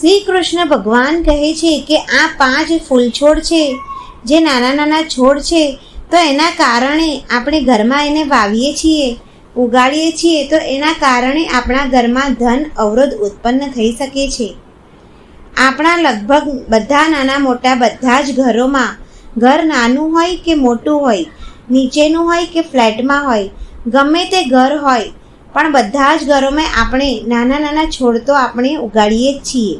શ્રી કૃષ્ણ ભગવાન કહે છે કે આ પાંચ ફૂલ છોડ છે, જે નાના નાના છોડ છે, તો એના કારણે આપણે ઘરમાં એને વાવીએ છીએ, ઉગાડીએ છીએ, તો એના કારણે આપણા ઘરમાં ધન અવરોધ ઉત્પન્ન થઈ શકે છે. આપણા લગભગ બધા નાના મોટા બધા જ ઘરોમાં ઘર નાનું હોય કે મોટું હોય, નીચેનું હોય કે ફ્લેટમાં હોય, ગમે તે ઘર હોય, પણ બધા જ ઘરોમાં આપણે નાના નાના છોડ તો આપણે ઉગાડીએ જ છીએ.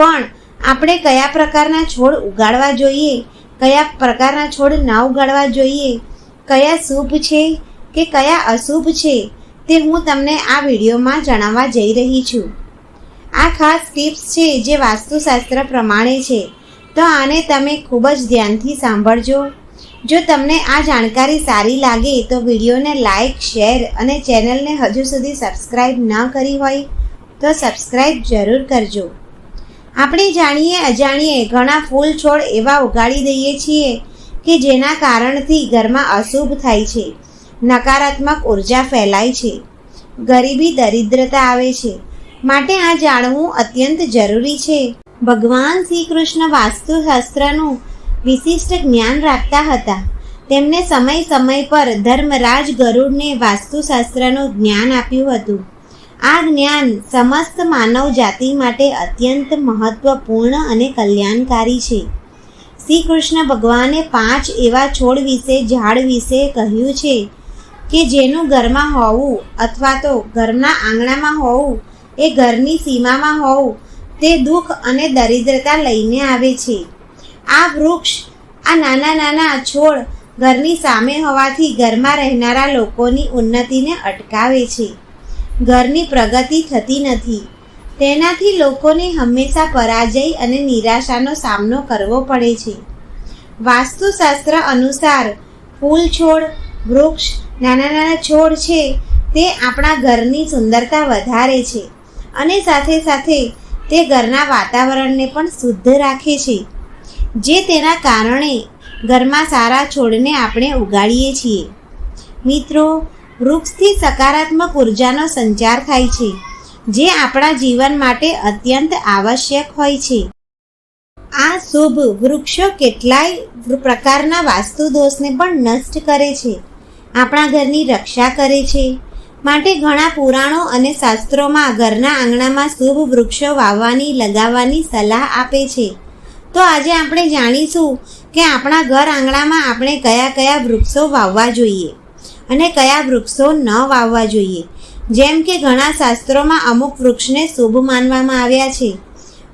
પણ આપણે કયા પ્રકારના છોડ ઉગાડવા જોઈએ? કયા પ્રકારના છોડ ના ઉગાડવા જોઈએ? કયા શુભ છે કે કયા અશુભ છે તે હું તમને આ વિડીયોમાં જણાવવા જઈ રહી છું. આ ખાસ ટિપ્સ છે જે વાસ્તુશાસ્ત્ર પ્રમાણે છે. તો આને તમે ખૂબ જ ધ્યાનથી સાંભળજો. જો તમને આ જાણકારી સારી લાગે તો વિડીયોને લાઇક શેર અને ચેનલને હજુ સુધી સબસ્ક્રાઈબ ન કરી હોય તો સબસ્ક્રાઈબ જરૂર કરજો. આપણે જાણીએ, અજાણીએ, ઘણા ફૂલ છોડ એવા ઉગાડી દઈએ છીએ કે જેના કારણથી ઘરમાં અશુભ થાય છે, નકારાત્મક ઊર્જા ફેલાય છે, ગરીબી, દરિદ્રતા આવે છે. માટે આ જાણવું અત્યંત જરૂરી છે. ભગવાન શ્રી કૃષ્ણ વાસ્તુશાસ્ત્રનું વિશિષ્ટ જ્ઞાન રાખતા હતા. તેમને સમય સમય પર ધર્મરાજ ગરુડને વાસ્તુશાસ્ત્રનું જ્ઞાન આપ્યું હતું. આ જ્ઞાન સમસ્ત માનવ જાતિ માટે અત્યંત મહત્વપૂર્ણ અને કલ્યાણકારી છે. શ્રી કૃષ્ણ ભગવાને પાંચ એવા છોડ વિશે, ઝાડ વિશે કહ્યું છે કે જેનું ઘરમાં હોવું અથવા તો ઘરના આંગણામાં હોવું, એ ઘરની સીમામાં હોવું, તે દુઃખ અને દરિદ્રતા લઈને આવે છે. આ વૃક્ષ, આ નાના નાના છોડ ઘરની સામે હોવાથી ઘરમાં રહેનારા લોકોની ઉન્નતિને અટકાવે છે. ઘરની પ્રગતિ થતી નથી. તેનાથી લોકોને હંમેશા પરાજય અને નિરાશાનો સામનો કરવો પડે છે. વાસ્તુશાસ્ત્ર અનુસાર ફૂલ છોડ, વૃક્ષ, નાના નાના છોડ છે તે આપણા ઘરની સુંદરતા વધારે છે અને સાથે સાથે તે ઘરના વાતાવરણને પણ શુદ્ધ રાખે છે. જે તેના કારણે ઘરમાં સારા છોડને આપણે ઉગાડીએ છીએ. મિત્રો વૃક્ષથી સકારાત્મક ઉર્જાનો સંચાર થાય છે, જે આપણા જીવન માટે અત્યંત આવશ્યક હોય છે. આ શુભ વૃક્ષો કેટલાય પ્રકારના વાસ્તુ દોષને પણ નષ્ટ કરે છે. આપણા ઘરની રક્ષા કરે છે. માટે ઘણા પુરાણો અને શાસ્ત્રોમાં ઘરના આંગણામાં શુભ વૃક્ષો વાવવાની, લગાવવાની સલાહ આપે છે. તો આજે આપણે જાણીશું કે આપણા ઘર આંગણામાં આપણે કયા કયા વૃક્ષો વાવવા જોઈએ. અને કયા વૃક્ષો ન વાવવા જોઈએ? જેમ કે ઘણા શાસ્ત્રોમાં અમુક વૃક્ષને શુભ માનવામાં આવ્યા છે.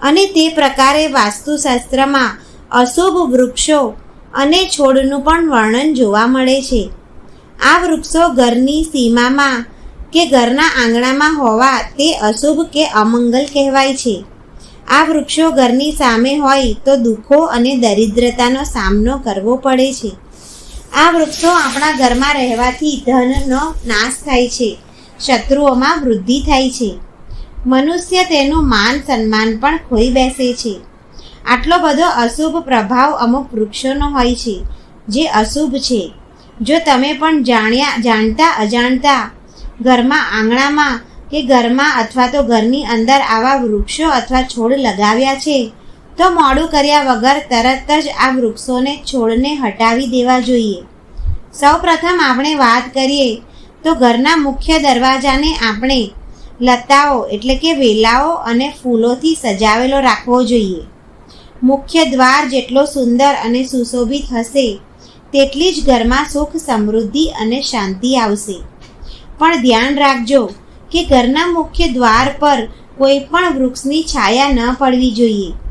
અને તે પ્રકારે વાસ્તુશાસ્ત્રમાં અશુભ વૃક્ષો અને છોડનું પણ વર્ણન જોવા મળે છે. આ વૃક્ષો ઘરની સીમામાં કે ઘરના આંગણામાં હોવા તે અશુભ કે અમંગલ કહેવાય છે. આ વૃક્ષો ઘરની સામે હોય તો દુઃખો અને દરિદ્રતાનો સામનો કરવો પડે છે. આ વૃક્ષો આપણા ઘરમાં રહેવાથી ધનનો નાશ થાય છે, શત્રુઓમાં વૃદ્ધિ થાય છે. મનુષ્ય તેનું માન સન્માન પણ ખોઈ બેસે છે. આટલો બધો અશુભ પ્રભાવ અમુક વૃક્ષોનો હોય છે, જે અશુભ છે. જો તમે પણ જાણ્યા, જાણતા, અજાણતા, ઘરમાં આંગણામાં કે ઘરમાં અથવા તો ઘરની અંદર આવા વૃક્ષો અથવા છોડ લગાવ્યા છે તો મોડું કર્યા વગર તરત જ આ વૃક્ષોને, છોડને હટાવી દેવા જોઈએ. સૌપ્રથમ આપણે વાત કરીએ તો ઘરના મુખ્ય દરવાજાને આપણે લતાઓ એટલે કે વેલાઓ અને ફૂલોથી સજાવેલો રાખવો જોઈએ. મુખ્ય દ્વાર જેટલો સુંદર અને સુશોભિત હશે, તેટલી જ ઘરમાં સુખ, સમૃદ્ધિ અને શાંતિ આવશે. પણ ધ્યાન રાખજો કે ઘરના મુખ્ય દ્વાર પર કોઈ પણ વૃક્ષની છાયા ન પડવી જોઈએ.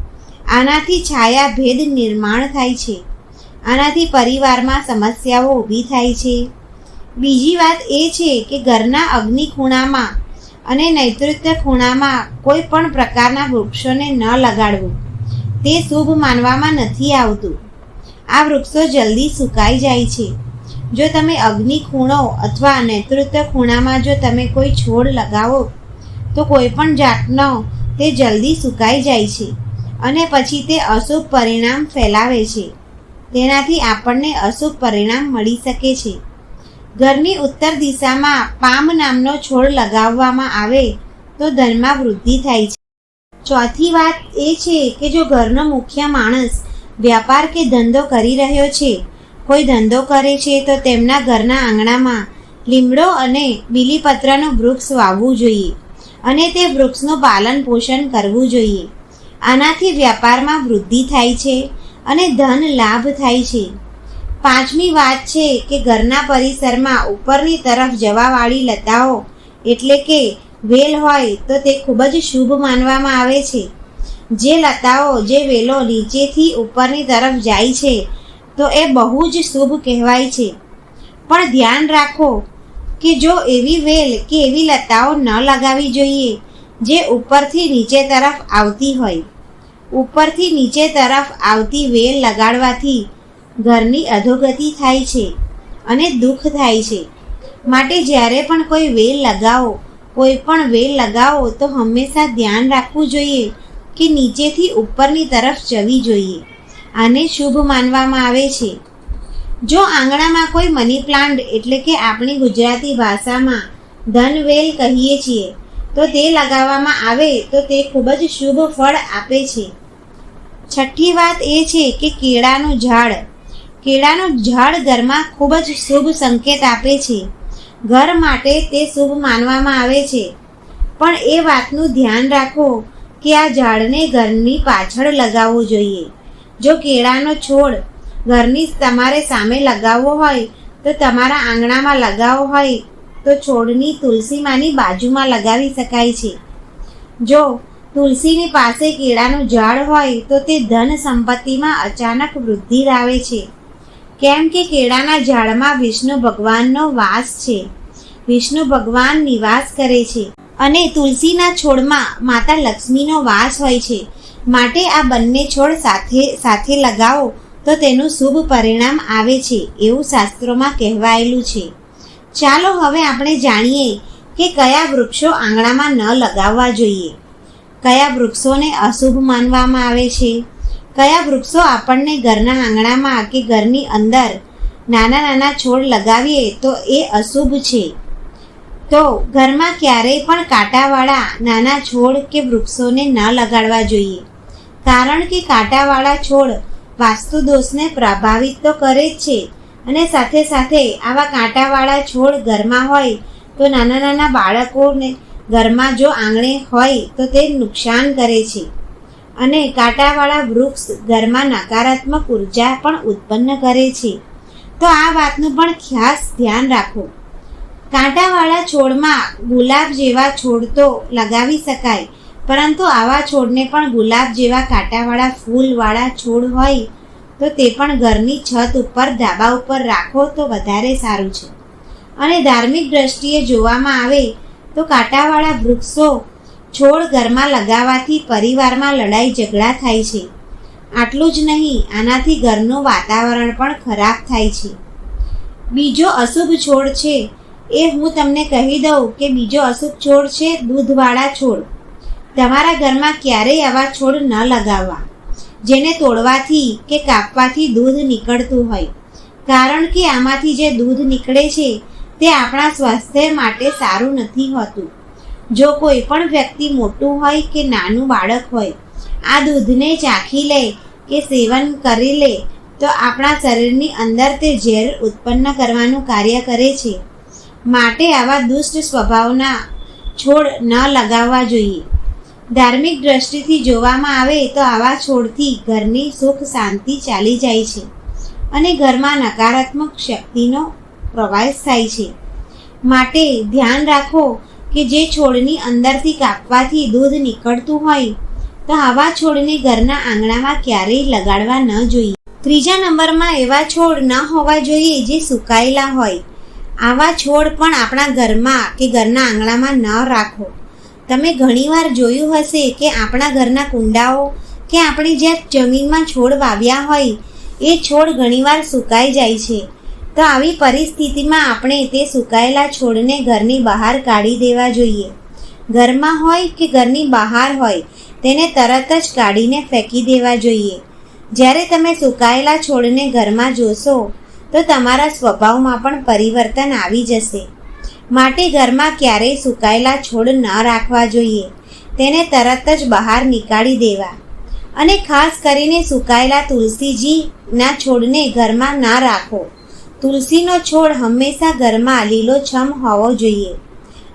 આનાથી છાયા ભેદ નિર્માણ થાય છે. આનાથી પરિવારમાં સમસ્યાઓ ઊભી થાય છે. બીજી વાત એ છે કે ઘરના અગ્નિ ખૂણામાં અને નૈતૃત્વ ખૂણામાં કોઈ પણ પ્રકારના વૃક્ષોને ન લગાડવું. તે શુભ માનવામાં નથી આવતું. આ વૃક્ષો જલ્દી સુકાઈ જાય છે. જો તમે અગ્નિ ખૂણો અથવા નેતૃત્વ ખૂણામાં જો તમે કોઈ છોડ લગાવો, તો કોઈ પણ જાતનો તે જલ્દી સુકાઈ જાય છે. અને પછી તે અશુભ પરિણામ ફેલાવે છે. તેનાથી આપણને અશુભ પરિણામ મળી શકે છે. ઘરની ઉત્તર દિશામાં પામ નામનો છોડ લગાવવામાં આવે તો ધનમાં વૃદ્ધિ થાય છે. ચોથી વાત એ છે કે જો ઘરનો મુખ્ય માણસ વ્યાપાર કે ધંધો કરી રહ્યો છે, કોઈ ધંધો કરે છે તો તેમના ઘરના આંગણામાં લીમડો અને બીલીપત્રનું વૃક્ષ વાવવું જોઈએ અને તે વૃક્ષનું પાલન પોષણ કરવું જોઈએ. આનાથી વ્યાપારમાં વૃદ્ધિ થાય છે અને ધન લાભ થાય છે. પાંચમી વાત છે કે ઘરના પરિસરમાં ઉપરની તરફ જવાવાળી લતાઓ, એટલે કે વેલ હોય તો તે ખૂબ જ શુભ માનવામાં આવે છે. જે લતાઓ, જે વેલો નીચેથી ઉપરની તરફ જાય છે, તો એ બહુ જ શુભ કહેવાય છે. પણ ધ્યાન રાખો કે જો એવી વેલ કે એવી લતાઓ ન લગાવવી જોઈએ જે ઉપરથી નીચે તરફ આવતી હોય. ઉપરથી નીચે તરફ આવતી વેલ લગાડવાથી ઘરની અધોગતિ થાય છે અને દુઃખ થાય છે. માટે જ્યારે પણ કોઈ વેલ લગાવો, કોઈ પણ વેલ લગાવો, તો હંમેશા ધ્યાન રાખવું જોઈએ કે નીચેથી ઉપરની તરફ જવી જોઈએ. આને શુભ માનવામાં આવે છે. જો આંગણામાં કોઈ મની પ્લાન્ટ, એટલે કે આપણી ગુજરાતી ભાષામાં ધનવેલ કહીએ છીએ તો તે લગાવવામાં આવે તો તે ખૂબ જ શુભ ફળ આપે છે. છઠ્ઠી વાત એ છે કે કેળાનું ઝાડ. કેળાનું ઝાડ ઘરમાં ખૂબ જ શુભ સંકેત આપે છે. ઘર માટે તે શુભ માનવામાં આવે છે. પણ એ વાતનું ધ્યાન રાખો કે આ ઝાડને ઘરની પાછળ લગાવવું જોઈએ. જો કેળાનો છોડ ઘરની તમારે સામે લગાવવો હોય, તો તમારા આંગણામાં લગાવવો હોય તો છોડની તુલસીમાંની બાજુમાં લગાવી શકાય છે. જો તુલસીની પાસે કેળાનું ઝાડ હોય, તો તે ધન સંપત્તિમાં અચાનક વૃદ્ધિ લાવે છે. કેમ કે કેળાના ઝાડમાં વિષ્ણુ ભગવાનનો વાસ છે. વિષ્ણુ ભગવાન નિવાસ કરે છે. અને તુલસીના છોડમાં માતા લક્ષ્મીનો વાસ હોય છે. માટે આ બંને છોડ સાથે સાથે લગાવો, તો તેનું શુભ પરિણામ આવે છે, એવું શાસ્ત્રોમાં કહેવાયેલું છે. ચાલો હવે આપણે જાણીએ કે કયા વૃક્ષો આંગણામાં ન લગાવવા જોઈએ. કયા વૃક્ષોને અશુભ માનવામાં આવે છે? કયા વૃક્ષો આપણને ઘરના આંગણામાં કે ઘરની અંદર નાના નાના છોડ લગાવીએ તો એ અશુભ છે? તો ઘરમાં ક્યારેય પણ કાંટાવાળા નાના છોડ કે વૃક્ષોને ન લગાડવા જોઈએ. કારણ કે કાંટાવાળા છોડ વાસ્તુ દોષને પ્રભાવિત તો કરે જ છે અને સાથે સાથે આવા કાંટાવાળા છોડ ઘરમાં હોય તો નાના નાના બાળકોને ઘરમાં જો આંગણે હોય તો તે નુકસાન કરે છે. અને કાંટાવાળા વૃક્ષ ઘરમાં નકારાત્મક ઊર્જા પણ ઉત્પન્ન કરે છે. તો આ વાતનું પણ ખાસ ધ્યાન રાખો. કાંટાવાળા છોડમાં ગુલાબ જેવા છોડ તો લગાવી શકાય, પરંતુ આવા છોડને પણ ગુલાબ જેવા કાંટાવાળા ફૂલવાળા છોડ હોય તો તે પણ ઘરની છત ઉપર ધાબા ઉપર રાખો તો વધારે સારું છે. અને ધાર્મિક દ્રષ્ટિએ જોવામાં આવે તો કાંટાવાળા વૃક્ષો છોડ ઘરમાં લગાવવાથી પરિવારમાં લડાઈ ઝઘડા થાય છે. આટલું જ નહીં, આનાથી ઘરનું વાતાવરણ પણ ખરાબ થાય છે. બીજો અશુભ છોડ છે, એ હું તમને કહી દઉં કે બીજો અશુભ છોડ છે દૂધવાળા છોડ. તમારા ઘરમાં ક્યારેય આવા છોડ ન લગાવવા. જેને તોડવાથી કે કાપવાથી દૂધ નીકળતું હોય. કારણ કે આમાંથી જે દૂધ નીકળે છે, તે આપણા સ્વાસ્થ્ય માટે સારું નથી હોતું. જો કોઈ પણ વ્યક્તિ મોટું હોય કે નાનું બાળક હોય, આ દૂધને ચાખી લે કે સેવન કરી લે, તો આપણા શરીરની અંદર તે ઝેર ઉત્પન્ન કરવાનું કાર્ય કરે છે. માટે આવા દુષ્ટ સ્વભાવના છોડ ન લગાવવા જોઈએ. ધાર્મિક દ્રષ્ટિથી જોવામાં આવે તો આવા છોડથી ઘરની સુખ શાંતિ ચાલી જાય છે અને ઘરમાં નકારાત્મક શક્તિનો પ્રવાસ થાય છે. માટે ધ્યાન રાખો કે જે છોડની અંદરથી કાપવાથી દૂધ નીકળતું હોય, તો આવા છોડને ઘરના આંગણામાં ક્યારેય લગાડવા ન જોઈએ. ત્રીજા નંબરમાં એવા છોડ ન હોવા જોઈએ જે સુકાયેલા હોય. આવા છોડ પણ આપણા ઘરમાં કે ઘરના આંગણામાં ન રાખો. તમે ઘણીવાર જોયું હશે કે આપણા ઘરના કુંડાઓ કે આપણે જ્યાં જમીનમાં છોડ વાવ્યા હોય, એ છોડ ઘણીવાર સુકાઈ જાય છે. તો આવી પરિસ્થિતિમાં આપણે તે સુકાયેલા છોડને ઘરની બહાર કાઢી દેવા જોઈએ. ઘરમાં હોય કે ઘરની બહાર હોય, તેને તરત જ કાઢીને ફેંકી દેવા જોઈએ. જ્યારે તમે સુકાયેલા છોડને ઘરમાં જોશો, તો તમારા સ્વભાવમાં પણ પરિવર્તન આવી જશે. માટે ઘરમાં ક્યારેય સુકાયેલા છોડ ન રાખવા જોઈએ. તેને તરત જ બહાર નીકાળી દેવા. અને ખાસ કરીને સુકાયેલા તુલસીજીના છોડને ઘરમાં ના રાખો. તુલસીનો છોડ હંમેશા ઘરમાં લીલોછમ હોવો જોઈએ.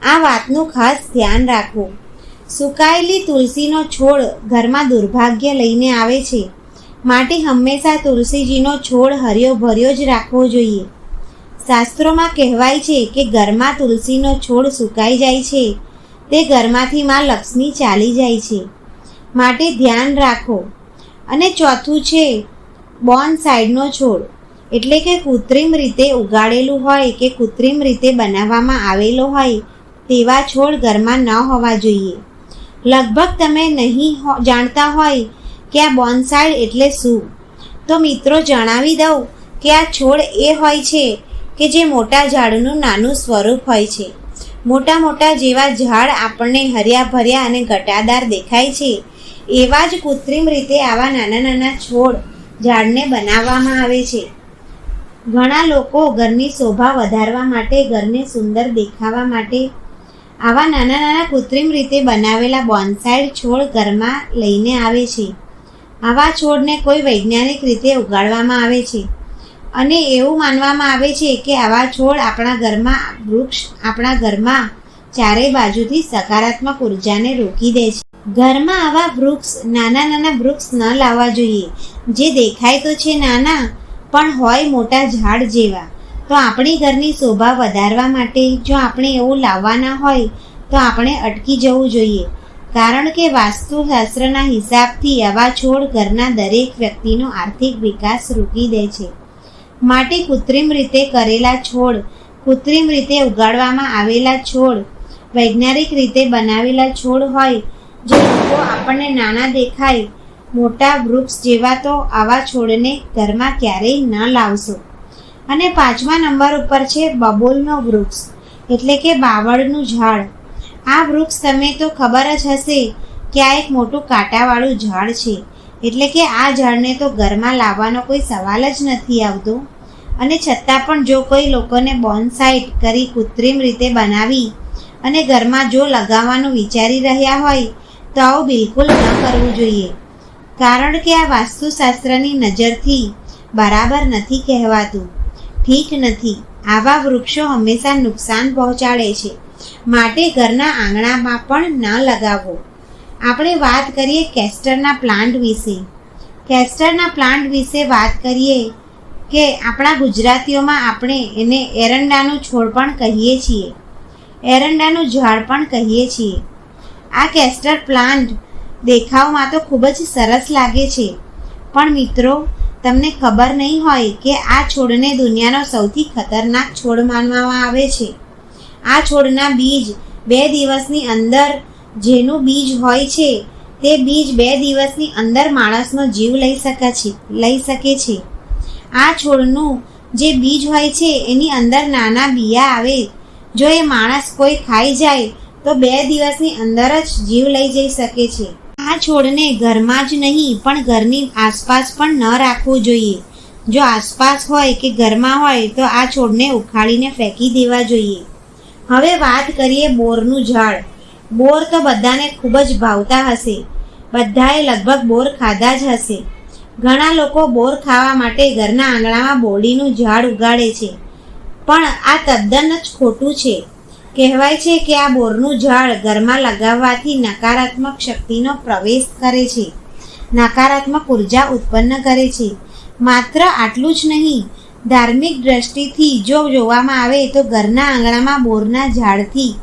આ વાતનું ખાસ ધ્યાન રાખવું. સુકાયેલી તુલસીનો છોડ ઘરમાં દુર્ભાગ્ય લઈને આવે છે. માટે હંમેશા તુલસીજીનો છોડ હર્યો ભર્યો જ રાખવો જોઈએ. શાસ્ત્રોમાં કહેવાય છે કે ઘરમાં તુલસીનો છોડ સુકાઈ જાય છે. તે ઘરમાંથી માં લક્ષ્મી ચાલી જાય છે. માટે ધ્યાન રાખો. અને ચોથું છે, બોન સાઈડનો છોડ. એટલે કે કૃત્રિમ રીતે ઉગાડેલું હોય કે કૃત્રિમ રીતે બનાવવામાં આવેલો હોય, તેવા છોડ ઘરમાં ન હોવા જોઈએ. લગભગ તમે નહીં જાણતા હોય કે આ બોનસાઈડ એટલે શું? તો મિત્રો જણાવી દઉં કે આ છોડ એ હોય છે કે જે મોટા ઝાડનું નાનું સ્વરૂપ હોય છે. મોટા મોટા જેવા ઝાડ આપણને હર્યા ભર્યા અને ઘટાદાર દેખાય છે. એવા જ કૃત્રિમ રીતે આવા નાના નાના છોડ ઝાડને બનાવવામાં આવે છે. ઘણા લોકો ઘરની શોભા વધારવા માટે, ઘરને સુંદર દેખાવા માટે આવા નાના નાના કૃત્રિમ રીતે બનાવેલા બોન્સાઇડ છોડ ઘરમાં લઈને આવે છે. આવા છોડને કોઈ વૈજ્ઞાનિક રીતે ઉગાડવામાં આવે છે. અને એવું માનવામાં આવે છે કે આવા છોડ આપણા ઘરમાં, વૃક્ષ આપણા ઘરમાં ચારેય બાજુથી સકારાત્મક ઉર્જાને રોકી દે છે. ઘરમાં આવા વૃક્ષ, નાના નાના વૃક્ષ ન લાવવા જોઈએ. જે દેખાય તો છે નાના, પણ હોય મોટા ઝાડ જેવા. તો આપણી ઘરની શોભા વધારવા માટે જો આપણે એવું લાવવાના હોય, તો આપણે અટકી જવું જોઈએ. કારણ કે વાસ્તુશાસ્ત્રના હિસાબથી આવા છોડ ઘરના દરેક વ્યક્તિનો આર્થિક વિકાસ રોકી દે છે. માટે કૃત્રિમ રીતે કરેલા છોડ, કૃત્રિમ રીતે ઉગાડવામાં આવેલા છોડ, વૈજ્ઞાનિક રીતે બનાવેલા છોડ હોય, જે લોકો આપણને નાના દેખાય, મોટા વૃક્ષ જેવા તો આવા છોડને ઘરમાં ક્યારેય ન લાવશો. અને પાંચમા નંબર ઉપર છે બબોલનો વૃક્ષ, એટલે કે બાવળનું ઝાડ. આ વૃક્ષ તમે તો ખબર જ હશે કે આ એક મોટું કાંટાવાળું ઝાડ છે. એટલે કે આ ઝાડને તો ઘરમાં લાવવાનો કોઈ સવાલ જ નથી આવતો. અને છતાં પણ જો કોઈ લોકોને બોનસાઇટ કરી કૃત્રિમ રીતે બનાવી અને ઘરમાં જો લગાવવાનું વિચારી રહ્યા હોય, તો આવું બિલકુલ ન કરવું જોઈએ. કારણ કે આ વાસ્તુશાસ્ત્રની નજરથી બરાબર નથી કહેવાતું. ઠીક નથી. આવા વૃક્ષો હંમેશા નુકસાન પહોંચાડે છે. માટે ઘરના આંગણામાં પણ ન લગાવવો આપણે વાત કરીએ કેસ્ટરના પ્લાન્ટ વિશે. કેસ્ટરના પ્લાન્ટ વિશે વાત કરીએ કે આપણા ગુજરાતીઓમાં આપણે એને એરંડાનું છોડ પણ કહીએ છીએ. એરંડાનું ઝાડ પણ કહીએ છીએ. આ કેસ્ટર પ્લાન્ટ દેખાવમાં તો ખૂબ જ સરસ લાગે છે. પણ મિત્રો, તમને ખબર નહીં હોય કે આ છોડને દુનિયાનો સૌથી ખતરનાક છોડ માનવામાં આવે છે. આ છોડના બીજ બે દિવસની અંદર જેનું બીજ હોય છે, તે બીજ બે દિવસની અંદર માણસનો જીવ લઈ શકે છે, લઈ શકે છે. આ છોડનું જે બીજ હોય છે, એની અંદર નાના બિયા આવે. જો એ માણસ કોઈ ખાઈ જાય, તો બે દિવસની અંદર જ જીવ લઈ જઈ શકે છે. આ છોડને ઘરમાં જ નહીં, પણ ઘરની આસપાસ પણ ન રાખવું જોઈએ. જો આસપાસ હોય કે ઘરમાં હોય, તો આ છોડને ઉખાડીને ફેંકી દેવા જોઈએ. હવે વાત કરીએ બોરનું ઝાડ. બોર તો બધાને ખૂબ જ ભાવતા હશે. બધાએ લગભગ બોર ખાધા જ હશે. ઘણા લોકો બોર ખાવા માટે ઘરના આંગણામાં બોડીનું ઝાડ ઉગાડે છે. પણ આ તદ્દન જ ખોટું છે. કહેવાય છે કે આ બોરનું ઝાડ ઘરમાં લગાવવાથી નકારાત્મક શક્તિનો પ્રવેશ કરે છે. નકારાત્મક ઊર્જા ઉત્પન્ન કરે છે. માત્ર આટલું જ નહીં, ધાર્મિક દ્રષ્ટિથી જો જોવામાં આવે તો ઘરના આંગણામાં બોરના ઝાડથી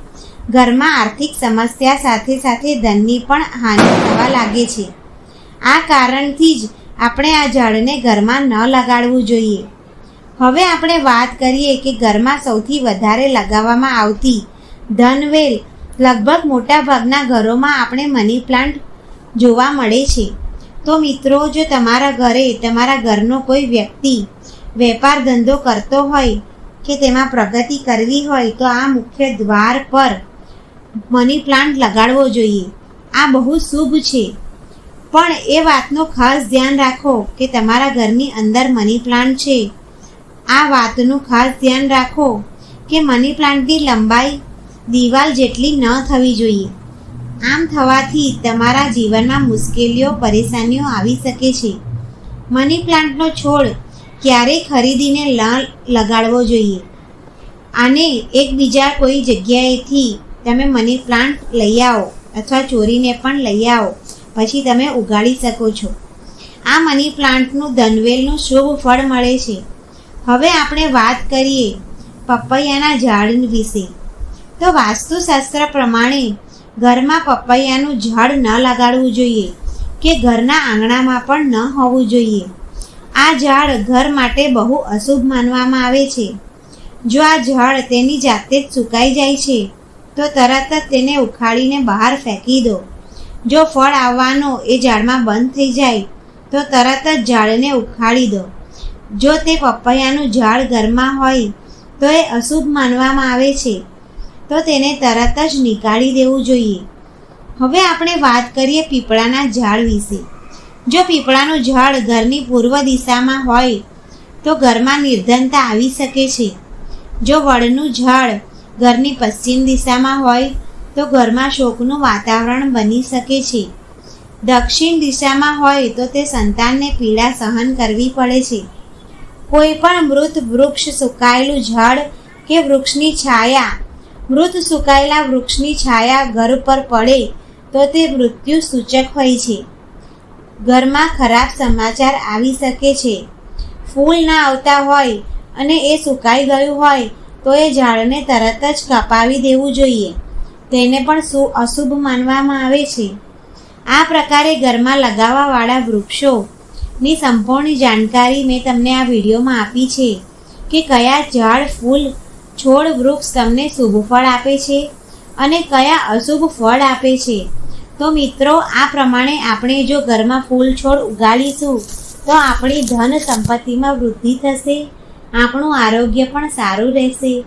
ઘરમાં આર્થિક સમસ્યા સાથે સાથે ધનની પણ હાનિ થવા લાગે છે. આ કારણથી જ આપણે આ ઝાડને ઘરમાં ન લગાડવું જોઈએ. હવે આપણે વાત કરીએ કે ઘરમાં સૌથી વધારે લગાવવામાં આવતી ધનવેલ લગભગ મોટાભાગના ઘરોમાં આપણે મની પ્લાન્ટ જોવા મળે છે. તો મિત્રો, જો તમારા ઘરે તમારા ઘરનો કોઈ વ્યક્તિ વેપાર ધંધો કરતો હોય કે તેમાં પ્રગતિ કરવી હોય તો આ મુખ્ય દ્વાર પર મની પ્લાન્ટ લગાડવો જોઈએ. આ બહુ શુભ છે. પણ એ વાતનો ખાસ ધ્યાન રાખો કે તમારા ઘરની અંદર મની પ્લાન્ટ છે. આ વાતનું ખાસ ધ્યાન રાખો કે મની પ્લાન્ટની લંબાઈ દિવાલ જેટલી ન થવી જોઈએ. આમ થવાથી તમારા જીવનમાં મુશ્કેલીઓ, પરેશાનીઓ આવી શકે છે. મની પ્લાન્ટનો છોડ ક્યારેય ખરીદીને લગાડવો જોઈએ? આને એકબીજા કોઈ જગ્યાએથી તમે મની પ્લાન્ટ લઈ આવો અથવા ચોરીને પણ લઈ આવો. પછી તમે ઉગાડી શકો છો. આ મની પ્લાન્ટનું ધનવેલનું શુભ ફળ મળે છે. હવે આપણે વાત કરીએ પપૈયાના ઝાડ વિશે. તો વાસ્તુશાસ્ત્ર પ્રમાણે ઘરમાં પપૈયાનું ઝાડ ન લગાડવું જોઈએ કે ઘરના આંગણામાં પણ ન હોવું જોઈએ. આ ઝાડ ઘર માટે બહુ અશુભ માનવામાં આવે છે. જો આ ઝાડ તેની જાતે જ સુકાઈ જાય છે તો તરત જ તેને ઉખાડીને બહાર ફેંકી દો. જો ફળ આવવાનો એ ઝાડમાં બંધ થઈ જાય, તો તરત જ ઝાડને ઉખાડી દો. જો તે પપૈયાનું ઝાડ ઘરમાં હોય, તો એ અશુભ માનવામાં આવે છે. તો તેને તરત જ નીકાળી દેવું જોઈએ. હવે આપણે વાત કરીએ પીપળાના ઝાડ વિશે. જો પીપળાનું ઝાડ ઘરની પૂર્વ દિશામાં હોય, તો ઘરમાં નિર્ધનતા આવી શકે છે. જો વડનું ઝાડ ઘરની પશ્ચિમ દિશામાં હોય તો ઘરમાં શોકનું વાતાવરણ બની શકે છે. દક્ષિણ દિશામાં હોય તો તે સંતાનને પીડા સહન કરવી પડે છે. કોઈ પણ મૃત વૃક્ષ સુકાયેલું ઝાડ કે વૃક્ષની છાયા, મૃત સુકાયેલા વૃક્ષની છાયા ઘર પર પડે તો તે મૃત્યુ સૂચક હોય છે. ઘરમાં ખરાબ સમાચાર આવી શકે છે. ફૂલ ના આવતા હોય અને એ સુકાઈ ગયું હોય તો એ ઝાડને તરત જ કપાવી દેવું જોઈએ. તેને પણ સુ, અશુભ માનવામાં આવે છે. આ પ્રકારે ઘરમાં લગાવવાવાળા વૃક્ષોની સંપૂર્ણ જાણકારી મેં તમને આ વિડીયોમાં આપી છે કે કયા ઝાડ, ફૂલ, છોડ વૃક્ષ તમને શુભ ફળ આપે છે અને કયા અશુભ ફળ આપે છે. તો મિત્રો, આ પ્રમાણે આપણે જો ઘરમાં ફૂલ છોડ ઉગાડીશું તો આપણી ધન સંપત્તિમાં વૃદ્ધિ થશે આપણું આરોગ્ય પણ સારું રહેશે.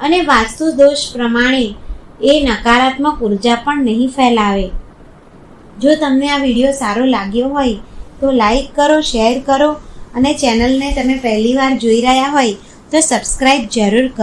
અને વાસ્તુ દોષ પ્રમાણે એ નકારાત્મક ઊર્જા પણ નહીં ફેલાવે. જો તમને આ વીડિયો સારો લાગ્યો હોય, તો લાઈક કરો, શેર કરો અને ચેનલને તમે પહેલીવાર જોઈ રહ્યા હોય, તો સબસ્ક્રાઈબ જરૂર કરો.